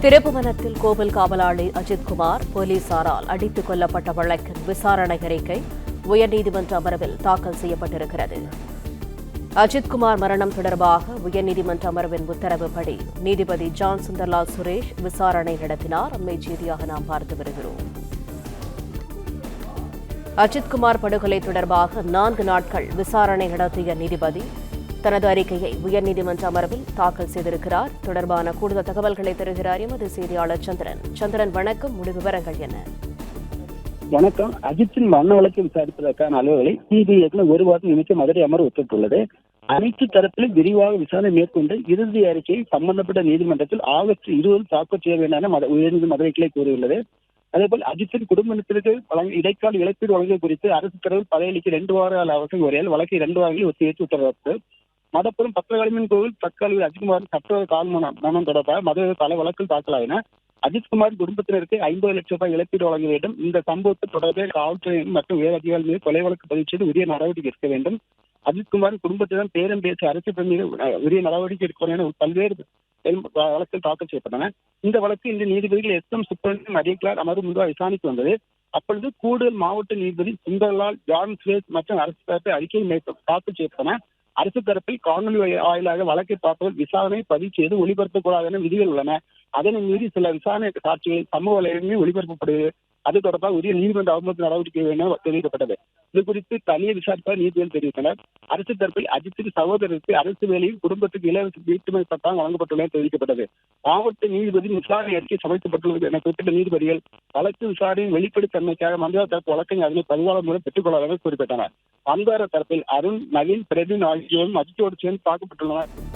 திருப்புவனத்தில் கோவில் காவலாளி அஜித்குமார் போலீசாரால் அடித்துக் கொல்லப்பட்ட வழக்கின் விசாரணை அறிக்கை உயர்நீதிமன்ற அமர்வில் தாக்கல் செய்யப்பட்டிருக்கிறது. அஜித்குமார் மரணம் தொடர்பாக உயர்நீதிமன்ற அமர்வின் உத்தரவுப்படி நீதிபதி ஜான் சுந்தர்லால் சுரேஷ் விசாரணை நடத்தினார். அம்மை செய்தியாக நாம் பார்த்து வருகிறோம். அஜித்குமார் படுகொலை தொடர்பாக நான்கு நாட்கள் விசாரணை நடத்திய நீதிபதி தனது அறிக்கையை உயர்நீதிமன்ற அமர்வில் தாக்கல் செய்திருக்கிறார். தொடர்பான கூடுதல் தகவல்களை தருகிறார் எமது செய்தியாளர் சந்திரன். சந்திரன் வணக்கம். முழு விவரங்கள் என்ன? வணக்கம். அஜித்தின் மரண வழக்கு விசாரிப்பதற்கான அலுவலை சிபிஐக்கு ஒரு வாரம் நிமிஷம் மதுரை அமர்வு உத்தரவிட்டுள்ளது அனைத்து தரப்பிலும் விரிவாக விசாரணை மேற்கொண்டு இறுதி அறிக்கையை சம்பந்தப்பட்ட நீதிமன்றத்தில் ஆகஸ்ட் இருபதில் தாக்கல் செய்ய வேண்டும் என மத- உயர்நீதி மதுரை கிளை கூறியுள்ளது. அதேபோல் அஜித்தின் குடும்பத்திற்கு வழங்க இடைக்கால இழப்பீடு வழங்குவது குறித்து அரசு தரவில் பதவியளிக்க ரெண்டு வார கால அவசர வரையால் வழக்கை இரண்டு வாரங்களில் ஒத்திவைத்து உத்தரவிட்டு மதப்புறம் பத்திரகாளிமன் கோவில் தற்காலிக அஜித்குமார் சட்ட கால் மனம் மனம் தொடர்பாக மதுரை பல வழக்கில் தாக்கலாயின அஜித்குமார் குடும்பத்தினருக்கு ஐம்பது லட்சம் ரூபாய் இழப்பீடு வழங்க வேண்டும். இந்த சம்பவத்தை தொடர்பில் காவல்துறை மற்றும் உயர் அதிகாரிகள் மீது கொலை வழக்கு பதிவு செய்து உரிய நடவடிக்கை எடுக்க வேண்டும். அஜித்குமார் குடும்பத்திடம் பேரம் பேசி அரசு மீது உரிய நடவடிக்கை எடுக்க வேண்டும் என பல்வேறு வழக்கில் தாக்கல் செய்யப்பட்டன. இந்த வழக்கு இந்த நீதிபதிகள் எஸ் எம் சுப்பிரமணியம் மரியக்லார் அமர்வு முன்பாக விசாரணைக்கு வந்தது. அப்பொழுது கூடுதல் மாவட்ட நீதிபதி சுந்தர்லால் ஜான் சுரேஷ் மற்றும் அரசு தரப்பு அறிக்கை மேற்கொ- தாக்கல் செய்யப்பட்டன. அரசு தரப்பில் காணொலி வாயிலாக வழக்கை பார்ப்பவர் விசாரணை பதிவு செய்து ஒளிபரப்பக்கூடாது என விதிகள் உள்ளன. அதனை மீறி சில விசாரணை காட்சிகள் சமூக வலைகளில் ஒளிபரப்பப்படுகிறது. அது தொடர்பாக உரிய நீதிமன்ற அவமதிப்பு நடவடிக்கை என தெரிவிக்கப்பட்டது. இது குறித்து தனியை விசாரிப்பதாக நீதிபதி தெரிவித்தனர். அரசு தரப்பில் அஜித்தின் சகோதரருக்கு அரசு வேலையில் குடும்பத்துக்கு இலவச வீட்டுமை பட்டம் வழங்கப்பட்டுள்ளது தெரிவிக்கப்பட்டது. மாவட்ட நீதிபதி விசாரணை அறிக்கை சமைக்கப்பட்டுள்ளது என குறிப்பிட்ட நீதிபதிகள் வழக்கு விசாரணையின் வெளிப்படைத்தன்மைக்காக மந்திர தரப்பு வழக்கை அதனை பதிவாளர் மூலம் பெற்றுக்கொள்வதாக குறிப்பிட்டனர். அன்பார தரப்பில் அருண் நவீன் பிரவீன் ஆகியோரும் அஜித்தோடு சேர்ந்து தாக்கப்பட்டுள்ளனர்